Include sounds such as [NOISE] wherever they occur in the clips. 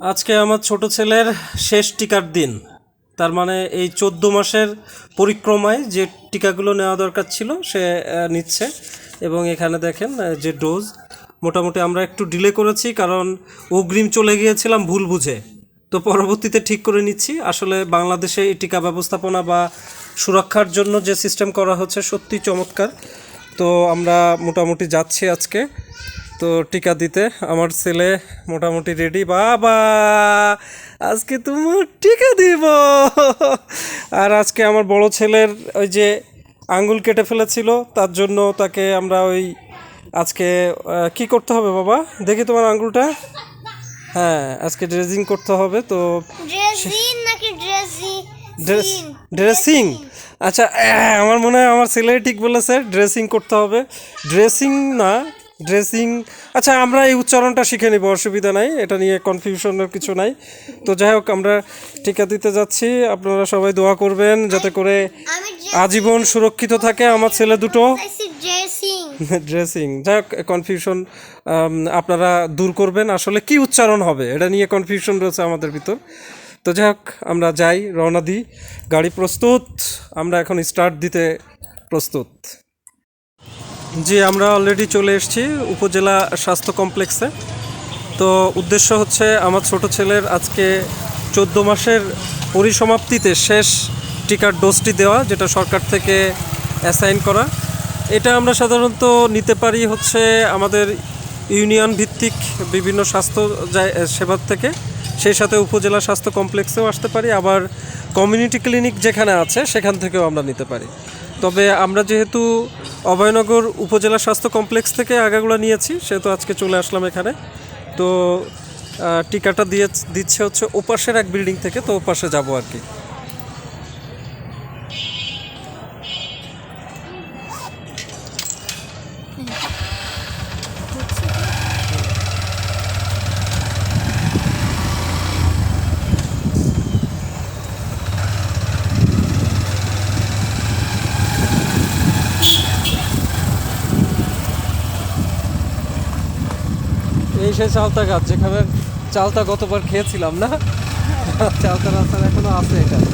আজকে আমার ছোট ছেলের শেষ টিকার দিন। তার মানে এই চোদ্দ মাসের পরিক্রমায় যে টিকাগুলো নেওয়া দরকার ছিল, সে নিচ্ছে। এবং এখানে দেখেন যে ডোজ। মোটামুটি আমরা একটু ডিলে করেছি, কারণ অগ্রিম চলে গিয়েছিলাম ভুল বুঝে। তো পরবর্তীতে ঠিক করে নিচ্ছি। আসলে বাংলাদেশে এই টিকা ব্যবস্থাপনা বা সুরক্ষার জন্য যে সিস্টেম করা হচ্ছে সত্যি চমৎকার। তো আমরা মোটামুটি যাচ্ছি আজকে। তো টিকা দিতে আমার ছেলে মোটামুটি রেডি বাবা আজকে তোমার টিকা দিব। আর আজকে আমার বড় ছেলের ওই যে আঙ্গুল কেটে ফেলেছিল তার জন্য তাকে আমরা ওই আজকে কি করতে হবে বাবা? দেখি তোমার আঙ্গুলটা। হ্যাঁ আজকে ড্রেসিং করতে হবে তো ড্রেসিং আচ্ছা আমার মনে হয় আমার ছেলে ঠিক বলেছে ড্রেসিং করতে হবে। ড্রেসিং না ড্রেসিং। আচ্ছা আমরা এই উচ্চারণটা শিখে নিব অসুবিধা নাই এটা নিয়ে কনফিউশনের কিছু নাই। তো যাই হোক আমরা টিকা দিতে যাচ্ছি আপনারা সবাই দোয়া করবেন যাতে করে আজীবন সুরক্ষিত থাকে আমার ছেলে দুটো। ড্রেসিং [LAUGHS] যাই হোক কনফিউশন আপনারা দূর করবেন। আসলে কি উচ্চারণ হবে এটা নিয়ে কনফিউশন রয়েছে আমাদের ভিতর। তো যাই হোক আমরা যাই রওনা দিই। গাড়ি প্রস্তুত আমরা এখন স্টার্ট দিতে প্রস্তুত। জি, আমরা অলরেডি চলে এসেছি উপজেলা স্বাস্থ্য কমপ্লেক্সে। তো উদ্দেশ্য হচ্ছে আমার ছোট ছেলের আজকে চোদ্দ মাসের পরিসমাপ্তিতে শেষ টিকার ডোজটি দেওয়া, যেটা সরকার থেকে অ্যাসাইন করা। এটা আমরা সাধারণত নিতে পারি হচ্ছে আমাদের ইউনিয়ন ভিত্তিক বিভিন্ন স্বাস্থ্য সেবার থেকে। সেই সাথে উপজেলা স্বাস্থ্য কমপ্লেক্সেও আসতে পারি, আবার কমিউনিটি ক্লিনিক যেখানে আছে, সেখান থেকেও আমরা নিতে পারি। তবে আমরা যেহেতু অভয়নগর উপজেলা স্বাস্থ্য কমপ্লেক্স থেকে আগাগুলা নিয়েছি সে তো আজকে চলে আসলাম এখানে। তো টিকাটা দিয়ে দিচ্ছে হচ্ছে ওপাশের এক বিল্ডিং থেকে, তো ওপাশে যাব আর কি। সেই চালতা গাছ যেখানে চালতা গতবার খেয়েছিলাম না? চালতা রাস্তার এখনও আছে এখানে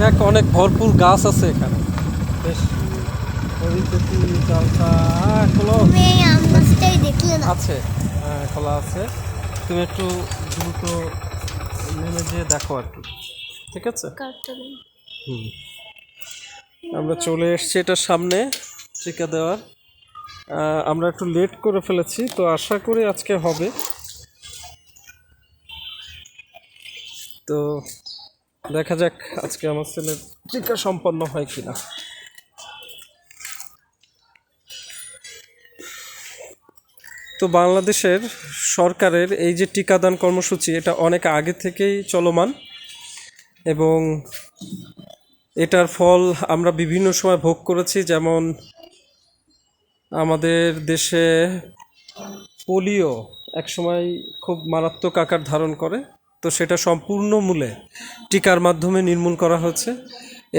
দেখ অনেক ভরপুর গাছ আছে এখানে। বেশ চালতা খোলো আছে। হ্যাঁ খোলা আছে। তুমি একটু দ্রুত নেমে যেয়ে দেখো আর কি। ঠিক আছে? হুম। আমরা চলে এসেছি এটার সামনে টিকা দেওয়ার। আমরা একটু লেট করে ফেলেছি, তো আশা করি আজকে হবে। তো দেখা যাক আজকে আমার ছেলের টিকা সম্পন্ন হয় কিনা। তো বাংলাদেশের সরকারের এই যে টিকাদান কর্মসূচি, এটা অনেক আগে থেকেই চলমান এবং এটার ফল আমরা বিভিন্ন সময় ভোগ করেছি, যেমন আমাদের দেশে পোলিও একসময় খুব মারাত্মক আকার ধারণ করে। তো সেটা সম্পূর্ণ মূলে টিকার মাধ্যমে নির্মূল করা হচ্ছে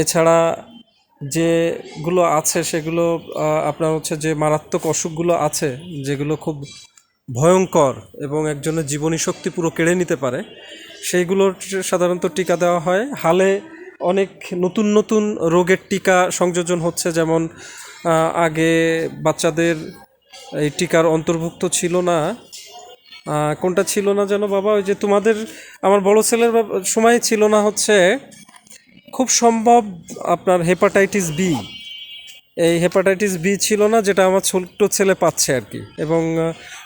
এছাড়া যেগুলো আছে, সেগুলো আপনার হচ্ছে যে মারাত্মক অসুখগুলো আছে, যেগুলো খুব ভয়ঙ্কর এবং একজনের জীবনী শক্তি পুরো কেড়ে নিতে পারে, সেইগুলোর সাধারণত টিকা দেওয়া হয়। হালে অনেক নতুন নতুন রোগের টিকা সংযোজন হচ্ছে, যেমন আগে বাচ্চাদের এই টিকার অন্তর্ভুক্ত ছিল না। কোনটা ছিল না যেন বাবা? ওই যে তোমাদের, আমার বড় ছেলের সময় ছিল না হচ্ছে, খুব সম্ভব আপনার হেপাটাইটিস বি। এই হেপাটাইটিস বি ছিল না, যেটা আমার ছোট্ট ছেলে পাচ্ছে আর কি। এবং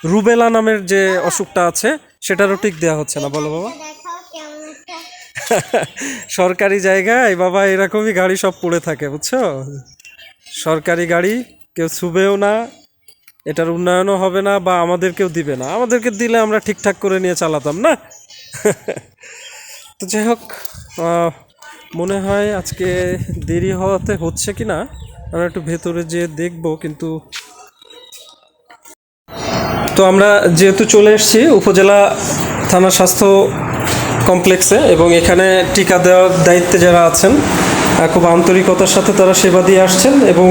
রুবেলা নামের যে অসুখটা আছে, সেটারও টিক দেওয়া হচ্ছে না। বলো বাবা। [LAUGHS] সরকারি জায়গায় বাবা, এরকমই গাড়ি সব পড়ে থাকে, বুঝছ? সরকারি গাড়ি, কেউ ছুবেও না, এটার উন্নয়নও হবে না বা আমাদেরকেও দিবে না। আমাদেরকে দিলে আমরা ঠিকঠাক করে নিয়ে চালাতাম, না? [LAUGHS] তো যাই হোক মনে হয় আজকে দেরি হওয়াতে হচ্ছে কি না? আমরা একটু ভেতরে যেয়ে দেখব, কিন্তু তো আমরা যেহেতু চলে এসেছি উপজেলা থানা স্বাস্থ্য কমপ্লেক্সে এবং এখানে টিকা দেওয়ার দায়িত্বে যারা আছেন খুব আন্তরিকতার সাথে তারা সেবা দিয়ে আসছেন এবং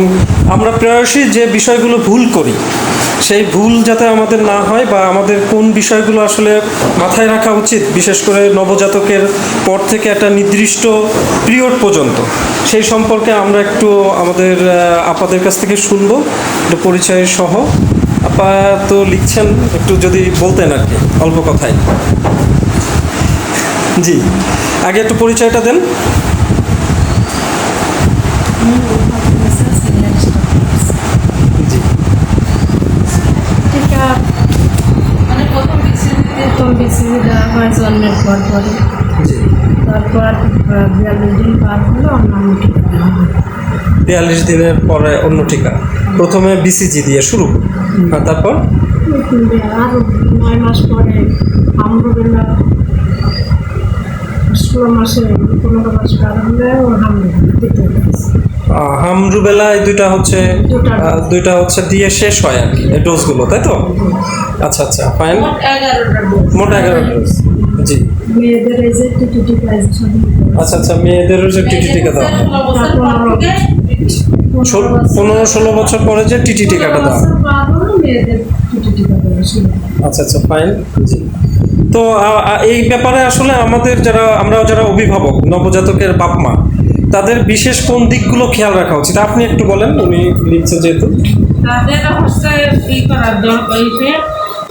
আমরা প্রায়শই যে বিষয়গুলো ভুল করি, সেই ভুল যাতে আমাদের না হয় বা আমাদের কোন বিষয়গুলো আসলে মাথায় রাখা উচিত, বিশেষ করে নবজাতকের পর থেকে একটা নির্দিষ্ট পিরিয়ড পর্যন্ত, সেই সম্পর্কে আমরা একটু আমাদের আপাদের কাছ থেকে শুনব, একটু পরিচয় সহ। আপা তো লিখছেন, একটু যদি বলতেন আর কি, অল্প কথায়। জি, আগে একটু পরিচয়টা দেন। বিসিজি দেওয়া হয় জন্মের পর পরে তারপর বিয়াল্লিশ দিন পার হলে অন্যান্য টিকা বিয়াল্লিশ দিনের পরে অন্য টিকা প্রথমে বিসিজি দিয়ে শুরু। আর তারপর? আরও নয় মাস পরে আমরুবেলা ষোলো মাসে পনেরো মাস পার হলে ও হামরুবেলা দ্বিতীয় ডোজ আহ, হামরুবেলা এই দুইটা হচ্ছে দুইটা হচ্ছে দিয়ে শেষ হয় আর কি এই ডোজগুলো তাই তো? আচ্ছা আচ্ছা ফাইন। মোট এগারোটা ডোজ এগারো ডোজ জি। আচ্ছা আচ্ছা মেয়েদেরও যে টিটি টিকা দেওয়া পনেরো ষোলো বছর পরে যে টিটি টিকাটা দেওয়া। আচ্ছা আচ্ছা ফাইন জি। তো এই ব্যাপারে আসলে আমাদের যারা আমরা যারা অভিভাবক নবজাতকের বাপ মা তাদের বিশেষ কোন দিকগুলো খেয়াল রাখা উচিত? আপনি একটু বলেন উনি লিখছে যেহেতু। তাদের হচ্ছে ই করার দরকার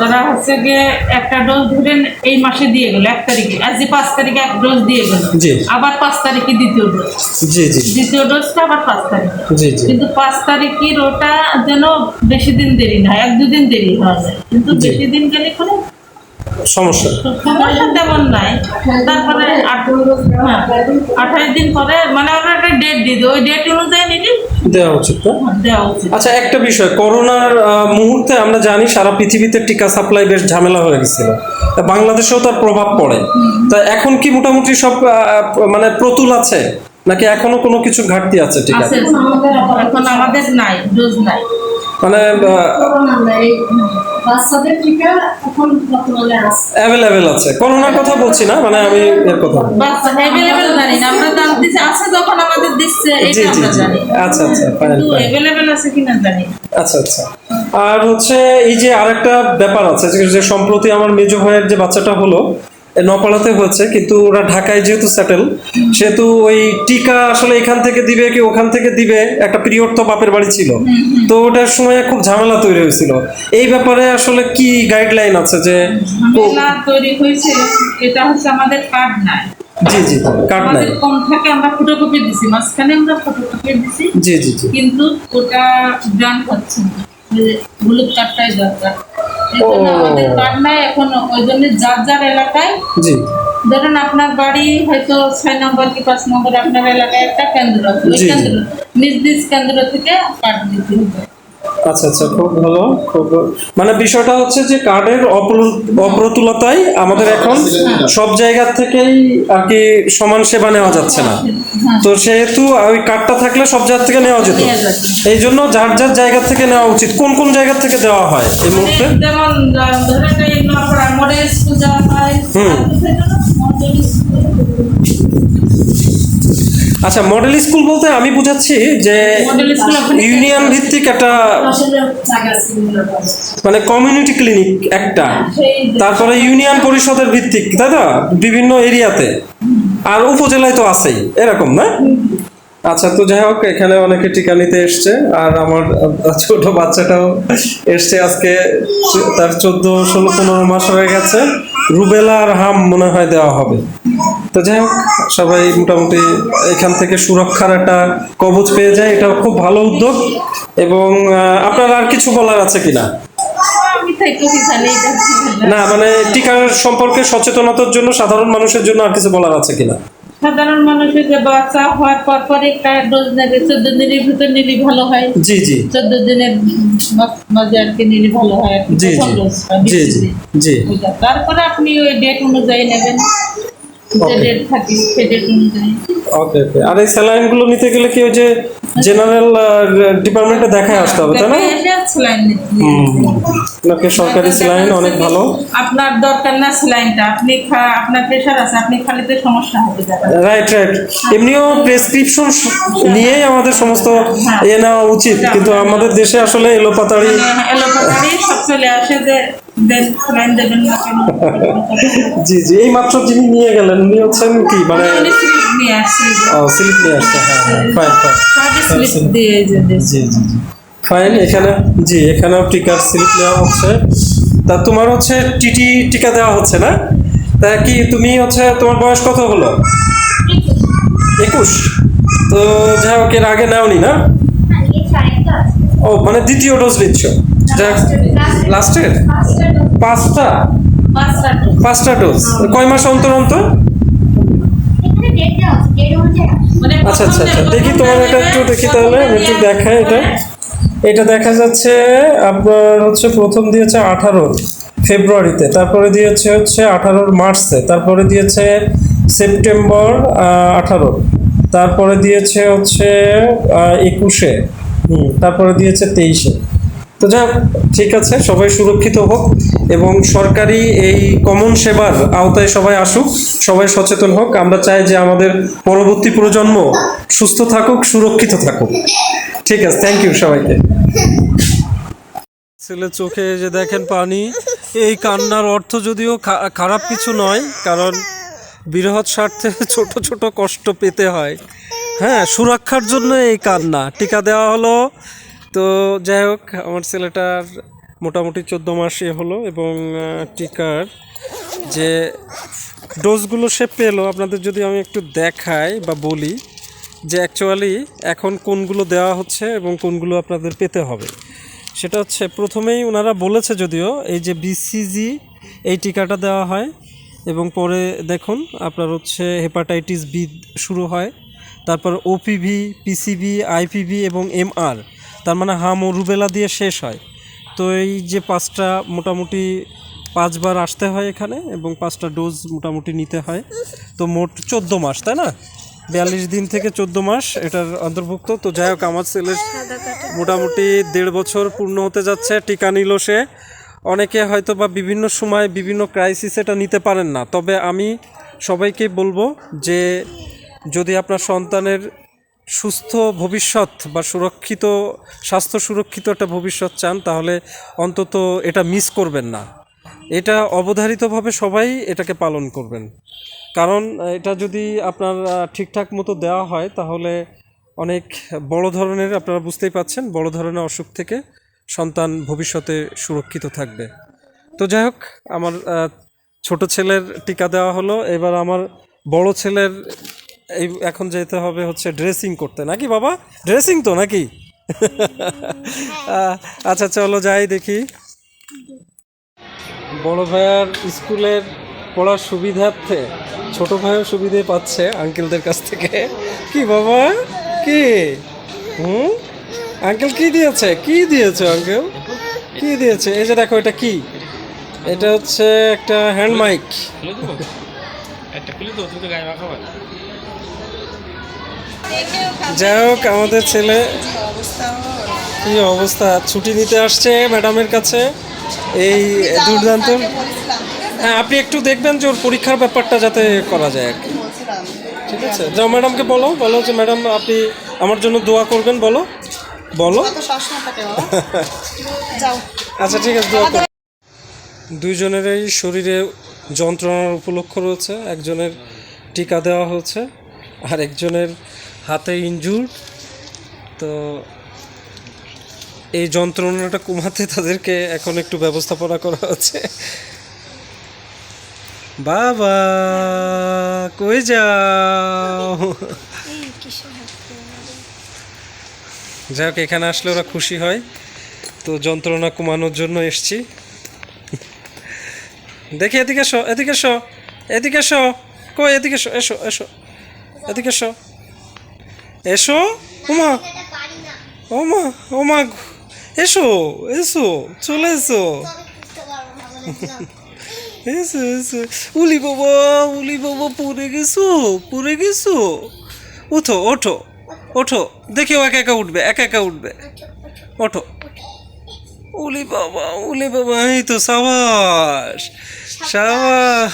তারা হচ্ছে গিয়ে একটা ডোজ ধরেন এই মাসে দিয়ে গেল এক তারিখে। আজ যে পাঁচ তারিখে এক ডোজ দিয়ে গেল। আবার পাঁচ তারিখে দ্বিতীয় ডোজ। জি জি। দ্বিতীয় ডোজটা আবার পাঁচ তারিখে। জি জি। কিন্তু পাঁচ তারিখের ওটা যেন বেশি দিন দেরি না হয় এক দুদিন দেরি যায় কিন্তু। বেশি দিন গেলে কোনো সমস্যা। সমস্যা তেমন নাই। তারপরে হ্যাঁ আঠাশ দিন পরে মানে আমরা একটা ডেট দিয়ে দিই ওই ডেট অনুযায়ী নিলে দেওয়া উচিত না দেওয়া উচিত। আচ্ছা একটা বিষয়। করোনার মুহূর্তে আমরা জানি সারা পৃথিবীতে টিকা সাপ্লাই বেশ ঝামেলা হয়ে গেছিল। তা বাংলাদেশেও তার প্রভাব পড়ে। তা এখন কি মোটামুটি সব মানে প্রতুল আছে? নাকি এখনও কোনো কিছু ঘাটতি আছে ঠিক আছে আছে। এখন আমাদের নাই ডোজ নাই। মানে বাচ্চাদের টিকা এখন বর্তমানে আছে। অ্যাভেলেবেল আছে। করোনার কথা বলছি না মানে আমি এর কথা বাচ্চা অ্যাভেলেবেল জানি না আমরা জানতেছি আছে যখন আমাদের দিচ্ছে এটা আমরা জানি। আচ্ছা আচ্ছা ফাইন ফাইন অ্যাভেলেবেল আছে কিনা জানি আচ্ছা আচ্ছা। আর হচ্ছে এই যে আরেকটা ব্যাপার আছে যে- সম্প্রতি আমার মেজ ভাইয়ের যে বাচ্চাটা হলো নপাড়াতে হয়েছে কিন্তু ওরা ঢাকায় যেহেতু সেটেল সেহেতু ওই টিকা আসলে এখান থেকে দিবে কি ওখান থেকে দিবে একটা পিরিয়ড তো বাপের বাড়ি ছিল। তো ওটার সময় খুব ঝামেলা তৈরি হয়েছিল। এই ব্যাপারে আসলে কি গাইডলাইন আছে যে ঝামেলা তৈরি হয়েছে এটা হচ্ছে আমাদের কার্ড নাই। জি জি কার্ড নাই। কম থাকে আমরা ফটোকপি দিছি মাঝখানে আমরা ফটোকপি দিছি জি জি জি। কিন্তু ওটা গ্রান্ট হচ্ছে না। হলুদ কাঠটাই দরকার। আমাদের কার্ড নাই এখন ওই জন্য যার যার এলাকায় জি। ধরেন আপনার বাড়ি হয়তো ছয় নম্বর কি পাঁচ নম্বর আপনার এলাকায় একটা কেন্দ্র ওই। কেন্দ্র নিজ নিজ কেন্দ্র থেকে কাঠ দিতে হবে। আচ্ছা আচ্ছা খুব ভালো খুব মানে বিষয়টা হচ্ছে যে কার্ডের অপ্র- অপ্রতুলতাই আমাদের এখন সব জায়গা থেকেই আর কি সমান সেবা নেওয়া যাচ্ছে না। তো সেহেতু ওই কার্ডটা থাকলে সব জায়গা থেকে নেওয়া যেত। এই জন্য যার যার জায়গা থেকে নেওয়া উচিত কোন কোন জায়গা থেকে দেওয়া হয় এই মুহূর্তে? মানে আচ্ছা মডেল স্কুল বলতে আমি বুঝাচ্ছি যে ইউনিয়ন ভিত্তিক একটা মানে কমিউনিটি ক্লিনিক একটা। তারপরে ইউনিয়ন পরিষদের ভিত্তিক তাই না? বিভিন্ন এরিয়াতে। আর উপজেলায় তো আছেই এরকম না? আচ্ছা তো যাই হোক এখানে অনেকে টিকা নিতে এসছে আর আমার ছোট বাচ্চাটাও এসছে আজকে। তার চোদ্দ ষোলো পনেরো মাস হয়ে গেছে। রুবেলা আর হাম মনে হয় দেওয়া হবে। তো যাই হোক সবাই মোটামুটি এখান থেকে সুরক্ষার একটা কবচ পেয়ে যায় এটা খুব ভালো উদ্যোগ। এবং আপনার আর কিছু বলার আছে কিনা? না মানে টিকার সম্পর্কে সচেতনতার জন্য সাধারণ মানুষের জন্য আর কিছু বলার আছে কিনা? সাধারণ মানুষের যে বাচ্চা হওয়ার পর পর একটা ডোজ নেবে চোদ্দ দিনের ভিতর নিলে ভালো হয়। জি জি। চোদ্দ দিনের মাঝে আর কি নিলে ভালো হয়। জি জি। জি। তারপরে আপনি ওই ডেট অনুযায়ী নেবেন। ওকে ওকে আর এই স্যালাইনগুলো নিতে গেলে কি ওই যে জেনারেল ডিপার্টমেন্টে দেখায় আসতে হবে তাই না? আপনাকে সরকারি স্যালাইন অনেক ভালো? আপনার দরকার না সেলাইনটা আপনি আপনার আছে আপনি খালিতে সমস্যা হবে রাইট রাইট এমনিও প্রেসক্রিপশন নিয়েই আমাদের সমস্ত এ নেওয়া উচিত কিন্তু আমাদের দেশে আসলে এলোপাতাড়ি এলোপাতারি সব চলে আসে যে জি জি এই মাত্র যিনি নিয়ে গেলেন উনি হচ্ছেন কি? মানে উনি স্লিপ নিয়ে আসছে। হ্যাঁ হ্যাঁ ফাইন ফাইন কাজে স্লিপ দিয়ে যে দিয়েছে। জি জি। জি ফাইন এখানে জি এখানেও টিকার স্লিপ নেওয়া হচ্ছে। তা তোমার হচ্ছে টিটি টিকা দেওয়া হচ্ছে না? তা কি তুমি হচ্ছে তোমার বয়স কত হলো? একুশ। তো যাই হোক এর আগে নেওনি না? ও মানে দ্বিতীয় ডোজ নিচ্ছ। যাক লাস্টের পাঁচটা? পাঁচটা। ডোজ কয় মাস অন্তর অন্তর? মানে আচ্ছা আচ্ছা আচ্ছা। দেখি তোমার এটা একটু দেখি তাহলে। আমি একটু দেখাই এটা। এটা দেখা যাচ্ছে আপনার হচ্ছে প্রথম দিয়েছে আঠারো ফেব্রুয়ারিতে তারপরে দিয়েছে হচ্ছে আঠারোর মার্চে তারপরে দিয়েছে সেপ্টেম্বর আঠারো। তারপরে দিয়েছে হচ্ছে একুশে। হুম তারপরে দিয়েছে তেইশে। তো যাক ঠিক আছে, সবাই সুরক্ষিত হোক এবং সরকারি এই কমন সেবার আওতায় সবাই আসুক, সবাই সচেতন হোক। আমরা চাই যে আমাদের পরবর্তী প্রজন্ম সুস্থ থাকুক, সুরক্ষিত থাকুক। ঠিক আছে থ্যাংক ইউ সবাইকে। ছেলে চোখে যে দেখেন পানি, এই কান্নার অর্থ যদিও খারাপ কিছু নয়, কারণ বৃহৎ স্বার্থে ছোট ছোট কষ্ট পেতে হয়। হ্যাঁ সুরক্ষার জন্য এই কান্না। টিকা দেওয়া হলো তো যাই হোক, আমার ছেলেটার মোটামুটি চোদ্দ মাসে হলো এবং টিকার যে ডোজগুলো সে পেল, আপনাদের যদি আমি একটু দেখাই বা বলি যে অ্যাকচুয়ালি এখন কোনগুলো দেওয়া হচ্ছে এবং কোনগুলো আপনাদের পেতে হবে। সেটা হচ্ছে প্রথমেই ওনারা বলেছে যদিও এই যে বিসিজি এই টিকাটা দেওয়া হয় এবং পরে দেখুন আপনার হচ্ছে হেপাটাইটিস বি শুরু হয়, তারপর ওপিভি পিসিবি আইপিভি এবং এমআর তার মানে হাম ও রুবেলা দিয়ে শেষ হয়। তো এই যে পাঁচটা মোটামুটি পাঁচবার আসতে হয় এখানে এবং পাঁচটা ডোজ মোটামুটি নিতে হয়। তো মোট চোদ্দ মাস, তাই না? বিয়াল্লিশ দিন থেকে চোদ্দ মাস এটার অন্তর্ভুক্ত। তো যাই হোক, আমার ছেলের মোটামুটি দেড় বছর পূর্ণ হতে যাচ্ছে, টিকা নিল সে। অনেকে হয়তো বা বিভিন্ন সময় বিভিন্ন ক্রাইসিস এটা নিতে পারেন না। তবে আমি সবাইকে বলব যে যদি আপনার সন্তানের সুস্থ ভবিষ্যৎ বা সুরক্ষিত, স্বাস্থ্য সুরক্ষিত একটা ভবিষ্যৎ চান, তাহলে অন্তত এটা মিস করবেন না। এটা অবধারিতভাবে সবাই এটাকে পালন করবেন। কারণ এটা যদি আপনার ঠিকঠাক মতো দেওয়া হয়, তাহলে অনেক বড় ধরনের, আপনারা বুঝতেই পাচ্ছেন, বড় ধরনের অসুখ থেকে সন্তান ভবিষ্যতে সুরক্ষিত থাকবে। তো যাই হোক, আমার ছোট ছেলের টিকা দেওয়া হলো। এবার আমার বড় ছেলের এই এখন যেতে হবে হচ্ছে ড্রেসিং করতে। নাকি বাবা? ড্রেসিং তো নাকি? আচ্ছা চলো যাই দেখি। বড় ভাইয়ার স্কুলের পড়ার সুবিধার্থে ছোট ভাইও সুবিধে পাচ্ছে আঙ্কেলদের কাছ থেকে। কি বাবা? কি? হুম? আঙ্কেল কি দিয়েছে? কি দিয়েছে আঙ্কেল? কি দিয়েছে? এই যে দেখো, এটা কি? এটা হচ্ছে একটা হ্যান্ড মাইক একটা খুলে তো গায়ে। যাই হোক আমাদের ছেলে কি অবস্থা? ছুটি নিতে আসছে ম্যাডামের কাছে। এই দুর্দান্ত। হ্যাঁ আপনি একটু দেখবেন যে ওর পরীক্ষার ব্যাপারটা যাতে করা যায় আর কি। ঠিক আছে? যাও ম্যাডামকে বলো। বলো যে ম্যাডাম আপনি আমার জন্য দোয়া করবেন বলো। বলো। আচ্ছা ঠিক আছে দোয়া করো। দুইজনেরই শরীরে যন্ত্রণার উপলক্ষ রয়েছে। একজনের টিকা দেওয়া হচ্ছে আর একজনের হাতে ইনজুর তো এই যন্ত্রণাটা কমাতে তাদেরকে এখন একটু ব্যবস্থাপনা করা হচ্ছে। বাবা কই যাও? যাই হোক এখানে আসলে ওরা খুশি হয়। তো যন্ত্রণা কমানোর জন্য এসছি। দেখি এদিকে এসো এদিকে এসো এদিকে এসো। কই এদিকে এসো এসো এসো এদিকে এসো। এসো, ওমা ওমা ওমা, এসো এসো, চলে এসো। এসো এসো। উলি বাবা উলি বাবা, পড়ে গেছো পড়ে গেছো। ওঠো ওঠো ওঠো। দেখি ও একা একা উঠবে, একা একা উঠবে। ওঠো। উলি বাবা উলি বাবা, এই তো সাবাস। সাবাস?